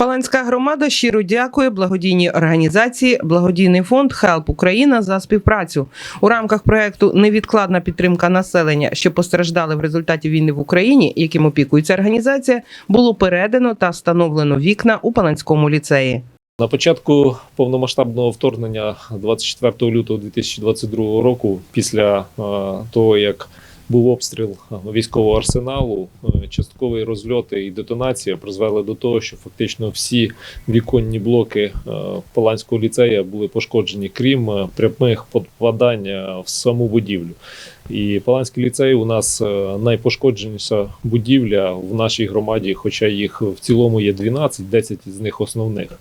Паланська громада щиро дякує благодійній організації Благодійний фонд Хелп Україна за співпрацю у рамках проекту Невідкладна підтримка населення, що постраждали в результаті війни в Україні, яким опікується організація, було передано та встановлено вікна у Паланському ліцеї. На початку повномасштабного вторгнення 24 лютого 2022 року, після е, того як був обстріл військового арсеналу, е, часткові розльоти і детонація призвели до того, що фактично всі віконні блоки е, Паланського ліцея були пошкоджені, крім е, прямих попадань е, в саму будівлю. І Паланський ліцей у нас е, найпошкодженіша будівля в нашій громаді, хоча їх в цілому є 12, 10 з них основних.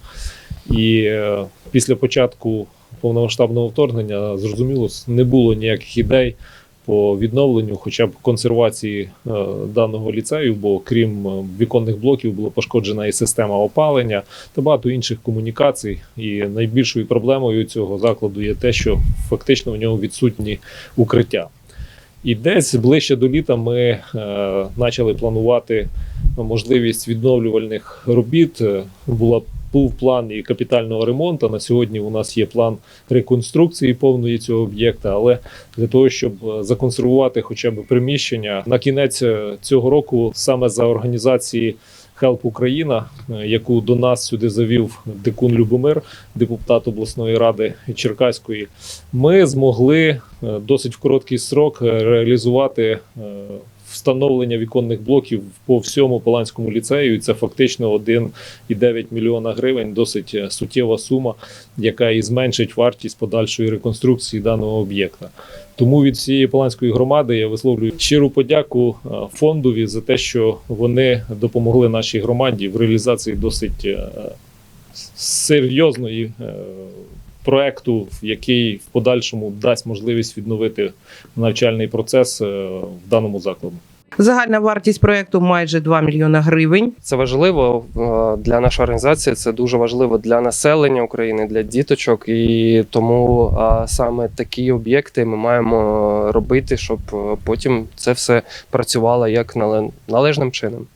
І е, після початку повномасштабного вторгнення зрозуміло, не було ніяких ідей по відновленню, хоча б консервації е, даного ліцею, бо крім е, віконних блоків було пошкоджена і система опалення та багато інших комунікацій. І найбільшою проблемою цього закладу є те, що фактично в ньому відсутні укриття. І десь ближче до літа ми е, почали планувати можливість відновлювальних робіт. Е, Була був план і капітального ремонту. На сьогодні у нас є план реконструкції повної цього об'єкта. Але для того, щоб е, законсервувати хоча б приміщення на кінець е, цього року, саме за організації Help Україна, е, яку до нас сюди завів Дикун Любомир, депутат обласної ради Черкаської, ми змогли досить в короткий срок е, реалізувати е, встановлення віконних блоків по всьому Поланському ліцею. І це фактично 1,9 мільйона гривень, досить е, суттєва сума, яка і зменшить вартість подальшої реконструкції даного об'єкта. Тому від всієї Поланської громади я висловлюю щиру подяку е, фондові за те, що вони допомогли нашій громаді в реалізації досить е, серйозної е, проекту, який в подальшому дасть можливість відновити навчальний процес е, в даному закладі. Загальна вартість проекту майже 2 мільйона гривень. Це важливо е, для нашої організації. Це дуже важливо для населення України, для діточок. І тому е, саме такі об'єкти ми маємо робити, щоб потім це все працювало як належним чином.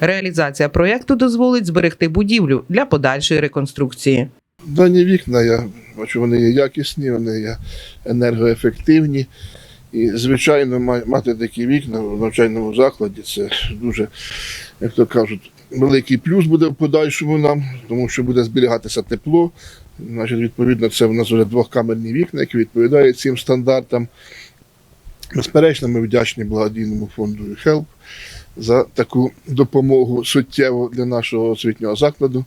Реалізація проекту дозволить зберегти будівлю для подальшої реконструкції. Дані вікна, я бачу, вони є якісні, вони є енергоефективні. І, звичайно, мати такі вікна в навчальному закладі це дуже, як то кажуть, великий плюс буде в подальшому нам, тому що буде зберігатися тепло. Значить, відповідно, це в нас вже двохкамерні вікна, які відповідають цим стандартам. Безперечно, ми вдячні благодійному фонду HELP за таку допомогу суттєву для нашого освітнього закладу.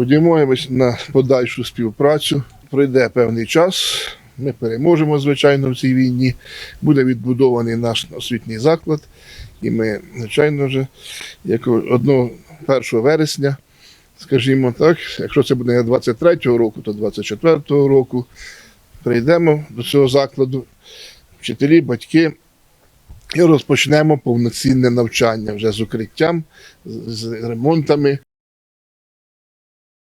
Сподіваємось на подальшу співпрацю. Пройде певний час. Ми переможемо, звичайно, в цій війні. Буде відбудований наш освітній заклад. І ми, звичайно, вже як одного 1 вересня, скажімо так, якщо це буде не 23-го року, то 24-го року прийдемо до цього закладу, вчителі, батьки, і розпочнемо повноцінне навчання вже з укриттям, з ремонтами.